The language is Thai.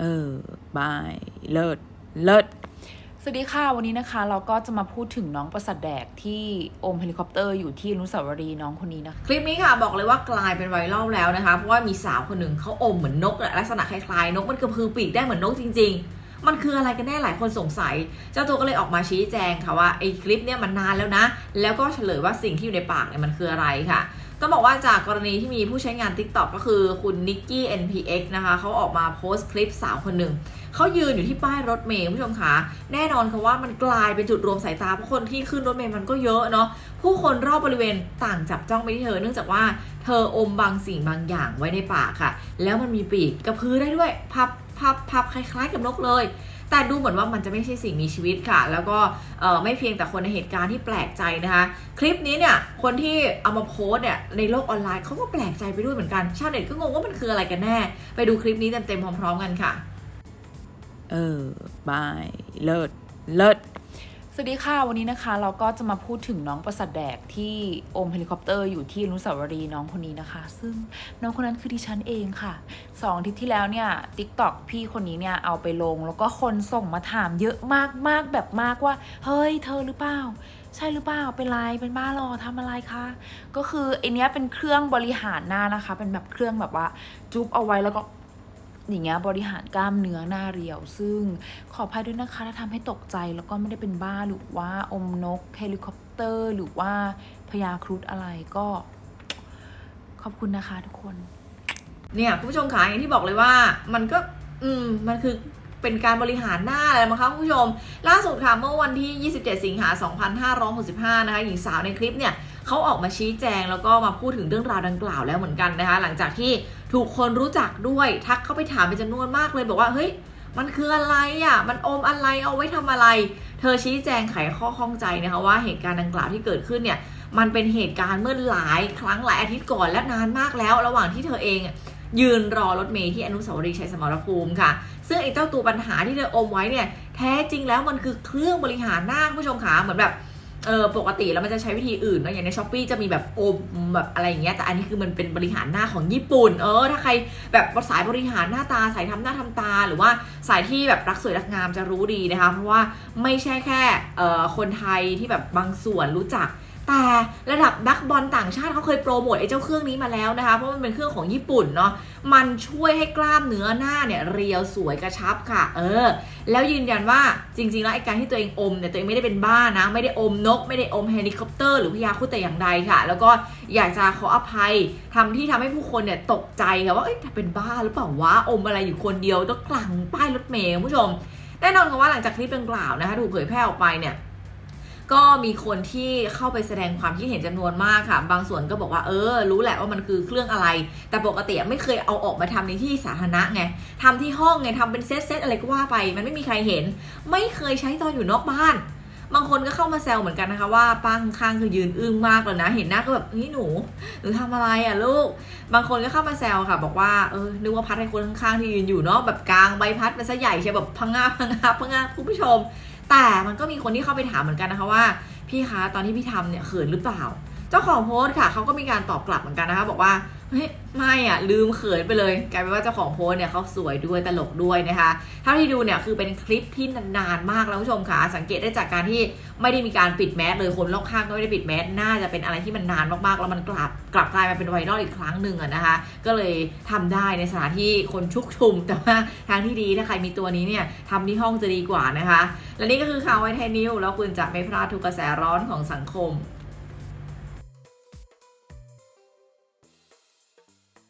เออบายเลิศเลิศสวัสดีค่ะ วันนี้นะคะ เราก็จะมาพูดถึงน้องประสัดแดกที่อมเฮลิคอปเตอร์อยู่ที่อนุสาวรีย์น้องคนนี้นะคะคลิปนี้ค่ะบอกเลยว่ากลายเป็นไวรัลแล้วนะคะ เพราะว่ามีสาวคนหนึ่งเขาอมเหมือนนกอะลักษณะคล้ายๆนกมันกระพือปีกได้เหมือนนกจริง ๆ มันคืออะไรกันแน่หลายคนสงสัย เจ้าตัวก็เลยออกมาชี้แจงค่ะว่าไอ้คลิปเนี่ยมันนานแล้วนะ แล้วก็เฉลยว่าสิ่งที่อยู่ในปากเนี่ยมันคืออะไรค่ะต้องบอกว่าจากกรณีที่มีผู้ใช้งาน TikTok ก็คือคุณนิกกี้ NPX นะคะเขาออกมาโพสต์คลิปสาวคนหนึ่ง เขายืนอยู่ที่ป้ายรถเมล์คุณผู้ชมคะแน่นอนค่ะว่ามันกลายเป็นจุดรวมสายตาเพราะคนที่ขึ้นรถเมล์มันก็เยอะเนาะผู้คนรอบบริเวณต่างจับจ้องไปที่เธอ เนื่องจากว่าเธออมบางสิ่งบางอย่างไว้ในปากค่ะ แล้วมันมีปีกกระพือได้ด้วยพับ พับพับคล้าย ๆ กับนกเลย แต่ดูเหมือนว่ามันจะไม่ใช่สิ่งมีชีวิตค่ะ แล้วก็ไม่เพียงแต่คนในเหตุการณ์ที่แปลกใจนะคะ คลิปนี้เนี่ยคนที่เอามาโพสเนี่ยในโลกออนไลน์เขาก็แปลกใจไปด้วยเหมือนกันชาวเน็ตก็งงว่ามันคืออะไรกันแน่ ไปดูคลิปนี้เต็มๆพร้อม ๆ กันค่ะ เออบายเลิศเลิศ สวัสดีค่ะ วันนี้นะคะเราก็จะมาพูดถึงน้องประสัดแดกที่อมเฮลิคอปเตอร์อยู่ที่อนุสาวรีย์น้องคนนี้นะคะ ซึ่งน้องคนนั้นคือดิฉันเองค่ะสองอาทิตย์ที่แล้วเนี่ยติ๊กตอกพี่คนนี้เนี่ยเอาไปลง แล้วก็คนส่งมาถามเยอะมากมากแบบมากว่า เฮ้ยเธอหรือเปล่า ใช่หรือเปล่าเป็นไรเป็นบ้าหรอทำอะไรคะก็คือไอเนี้ยเป็นเครื่องบริหารหน้านะคะ เป็นแบบเครื่องแบบว่าจุ๊บเอาไว้แล้วก็ อย่างเงี้ยบริหารกล้ามเนื้อหน้าเรียว ซึ่งขออภัยด้วยนะคะถ้าทำให้ตกใจแล้วก็ไม่ได้เป็นบ้าหรือว่าอมนกเฮลิคอปเตอร์ หรือว่าพยาครุฑอะไรก็ ขอบคุณนะคะทุกคน เนี่ยคุณผู้ชมขาอย่างที่บอกเลยว่า มันก็ อืมมันคือ เป็นการบริหารหน้าอะไรมั้งคะคุณผู้ชม ล่าสุดค่ะเมื่อวันที่ 27 สิงหา 2565 นะคะหญิงสาวในคลิปเนี่ยเขาออกมาชี้แจงแล้วก็มาพูดถึงเรื่องราวดังกล่าวแล้วเหมือนกันนะคะ หลังจากที่ถูกคนรู้จักด้วยทักเข้าไปถามเป็นจำนวนมากเลยบอกว่าเฮ้ยมันคืออะไรอะ มันอมอะไร เอาไว้ทำอะไร เธอชี้แจงไขข้อข้องใจนะคะว่าเหตุการณ์ดังกล่าวที่เกิดขึ้นเนี่ย มันเป็นเหตุการณ์เมื่อหลายครั้งหลายอาทิตย์ก่อนและนานมากแล้ว ระหว่างที่เธอเองอะ ยืนรอรถเมล์ที่อนุสาวรีย์ชัยสมรภูมิค่ะ ซึ่งไอ้เจ้าตัวปัญหาที่เธออมไว้เนี่ยแท้จริงแล้วมันคือเครื่องบริหารหน้าคุณผู้ชมขาเหมือนแบบเออปกติแล้วมันจะใช้วิธีอื่นเนะอย่างในช้อปปีจะมีแบบอมแบบอะไรอย่างเงี้ยแต่อันนี้คือมันเป็นบริหารหน้าของญี่ปุ่น เออ ถ้าใครแบบสายบริหารหน้าตาสายทำหน้าทำตา หรือว่าสายที่แบบรักสวยรักงามจะรู้ดีนะคะ เพราะว่าไม่ใช่แค่เอ่อคนไทยที่แบบบางส่วนรู้จัก แต่ระดับนักบอลต่างชาติเขาเคยโปรโมทไอ้เจ้าเครื่องนี้มาแล้วนะคะ เพราะมันเป็นเครื่องของญี่ปุ่นเนาะมันช่วยให้กล้ามเนื้อหน้าเนี่ยเรียวสวยกระชับค่ะ เออ แล้วยืนยันว่าจริง ๆ แล้วไอ้การที่ตัวเองอมเนี่ยตัวเองไม่ได้เป็นบ้านะ ไม่ได้อมนก ไม่ได้อมเฮลิคอปเตอร์หรือพยาคุแต่อย่างใดค่ะ แล้วก็อยากจะขออภัยทำที่ทำให้ผู้คนเนี่ยตกใจค่ะว่าเอ้ยเป็นบ้าหรือเปล่าวะอมอะไรอยู่คนเดียวต้องกลางป้ายรถเมล์คุณผู้ชมแน่นอนค่ะว่าหลังจากคลิปดังกล่าวนะคะถูกเผยแพร่ออกไปเนี่ย ก็มีคนที่เข้าไปแสดงความคิดเห็นจำนวนมากค่ะ บางส่วนก็บอกว่าเออ รู้แหละว่ามันคือเครื่องอะไร แต่ปกติไม่เคยเอาออกมาทำในที่สาธารณะไงทำที่ห้องไงทำเป็นเซตเซตอะไรก็ว่าไป มันไม่มีใครเห็น ไม่เคยใช้ตอนอยู่นอกบ้าน บางคนก็เข้ามาแซวเหมือนกันนะคะว่าป้าข้างคือยืนอึ้งมากเลยนะ เห็นหน้าก็แบบนี่หนูหนูทำอะไรอะลูก บางคนก็เข้ามาแซวค่ะ บอกว่าเออนึกว่าพัดให้คนข้างๆที่ยืนอยู่เนาะแบบกลางใบพัดมันซะใหญ่ใช่แบบพังงาพังงาพังงาคุณผู้ชม แต่มันก็มีคนที่เข้าไปถามเหมือนกันนะคะว่า พี่คะตอนที่พี่ทำเนี่ยเขินหรือเปล่า เจ้าของโพสต์ค่ะเขาก็มีการตอบกลับเหมือนกันนะคะ บอกว่า เฮ้ยไม่อะลืมเขินไปเลยกลายเป็นว่าเจ้าของโพสเนี่ยเขาสวยด้วยตลกด้วยนะคะเท่าที่ดูเนี่ยคือเป็นคลิปที่นานๆมากแล้วผู้ชมค่ะสังเกตได้จากการที่ไม่ได้มีการปิดแมสเลยคนรอบข้างก็ไม่ได้ปิดแมสน่าจะเป็นอะไรที่มันนานมากๆแล้วมันกลับกลับกลายมาเป็นไวรัลอีกครั้งหนึ่งอะนะคะ ก็เลยทำได้ในสถานที่คนชุกชุม แต่ว่าทางที่ดีถ้าใครมีตัวนี้เนี่ยทำที่ห้องจะดีกว่านะคะ และนี่ก็คือข่าวไวไทยนิวแล้วคุณจะไม่พลาดทุกกระแสร้อนของสังคม